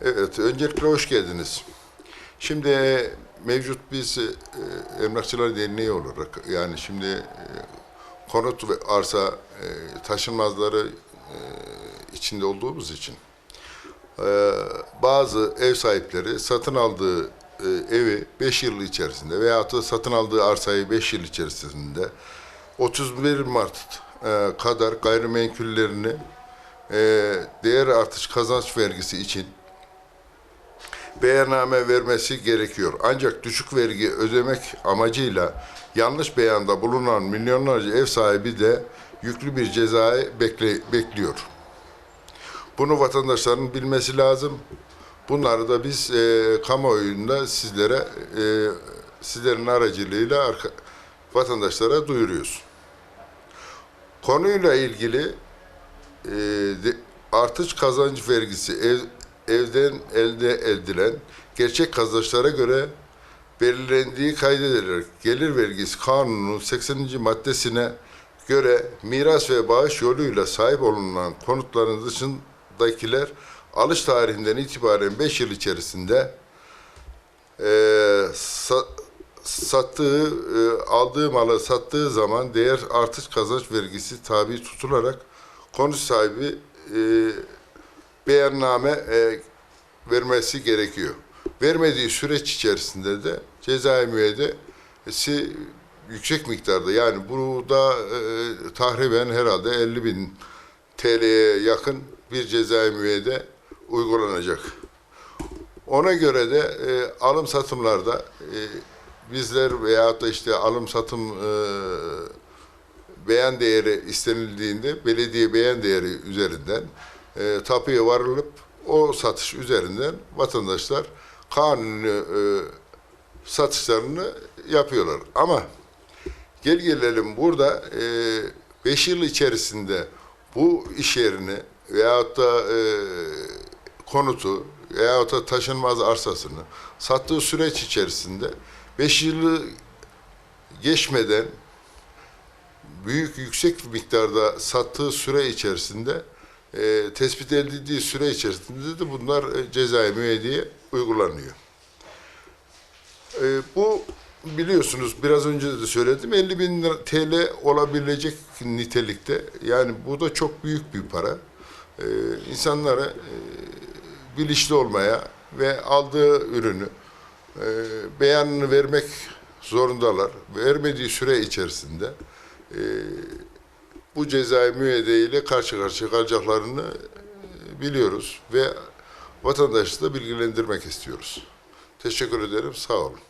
Evet, öncelikle hoş geldiniz. Şimdi mevcut biz e, Emlakçılar Derneği olarak yani şimdi e, konut ve arsa e, taşınmazları e, içinde olduğumuz için e, bazı ev sahipleri satın aldığı e, evi 5 yıl içerisinde veya da satın aldığı arsayı 5 yıl içerisinde 31 Mart e, kadar gayrimenkullerini e, değer artış kazanç vergisi için beyanname vermesi gerekiyor. Ancak düşük vergi ödemek amacıyla yanlış beyanda bulunan milyonlarca ev sahibi de yüklü bir cezayı bekle, bekliyor. Bunu vatandaşların bilmesi lazım. Bunları da biz e, kamuoyunda sizlere, e, sizlerin aracılığıyla arka, vatandaşlara duyuruyoruz. Konuyla ilgili e, artış kazanç vergisi ev, evden elde edilen gerçek kazançlara göre belirlendiği kaydedilerek gelir vergisi kanunun 80. maddesine göre miras ve bağış yoluyla sahip olunan konutların dışındakiler alış tarihinden itibaren 5 yıl içerisinde e, sa- sattığı, e, aldığı malı sattığı zaman değer artış kazanç vergisi tabi tutularak konut sahibi e, beyanname e, vermesi gerekiyor. Vermediği süreç içerisinde de cezai müeyyidesi yüksek miktarda yani burada e, tahriben herhalde 50 bin TL'ye yakın bir cezai müeyyide uygulanacak. Ona göre de e, alım satımlarda e, bizler veyahut da işte alım satım e, beyan değeri istenildiğinde belediye beyan değeri üzerinden e, tapuya varılıp o satış üzerinden vatandaşlar kanuni e, satışlarını yapıyorlar. Ama gel gelelim burada 5 yıl içerisinde bu iş yerini veyahut da e, konutu veyahut da taşınmaz arsasını sattığı süreç içerisinde 5 yılı geçmeden büyük yüksek miktarda sattığı süre içerisinde e, tespit edildiği süre içerisinde de bunlar e, cezai müeyyideye uygulanıyor. E, bu biliyorsunuz biraz önce de söyledim 50 bin TL olabilecek nitelikte yani bu da çok büyük bir para. E, insanlara e, bilinçli olmaya ve aldığı ürünü e, beyanını vermek zorundalar. Vermediği süre içerisinde e, bu cezai müeyyide ile karşı karşıya kalacaklarını e, biliyoruz ve vatandaşı da bilgilendirmek istiyoruz. Teşekkür ederim, sağ olun.